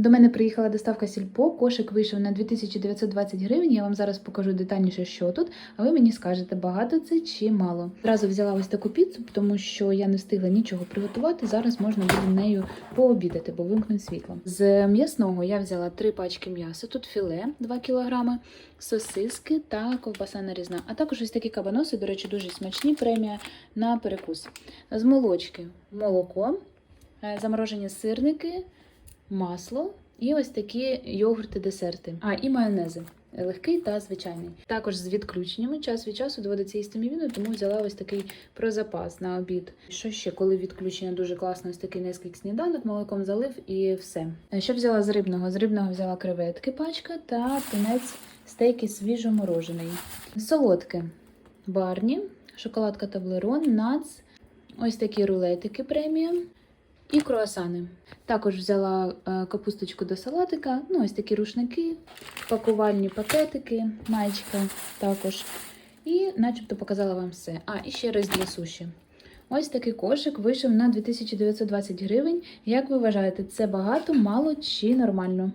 До мене приїхала доставка сільпо, кошик вийшов на 2920 гривень. Я вам зараз покажу детальніше, що тут, а ви мені скажете, багато це чи мало. Зразу взяла ось таку піцу, тому що я не встигла нічого приготувати. Зараз можна буде нею пообідати, бо вимкнуть світло. З м'ясного я взяла три пачки м'яса. Тут філе 2 кг, сосиски та ковбаса нарізна. А також ось такі кабаноси, до речі, дуже смачні. Премія на перекус. З молочки молоко, е, заморожені сирники масло і ось такі йогурти, десерти. А, і майонези. Легкий та звичайний. Також з відключеннями час від часу доводиться їсти мівіну, тому взяла ось такий про запас на обід. Що ще, коли відключення дуже класно, ось такий нескільки сніданок, молоком залив і все. Що взяла з рибного? З рибного взяла креветки пачка та тунець стейки свіжоморожений. Солодке барні, шоколадка Таблерон, нац, ось такі рулетики преміум і круасани. Також взяла е, капусточку до салатика, ну ось такі рушники, пакувальні пакетики, маєчка також. І начебто показала вам все. А, і ще раз для суші. Ось такий кошик вийшов на 2920 гривень. Як ви вважаєте, це багато, мало чи нормально?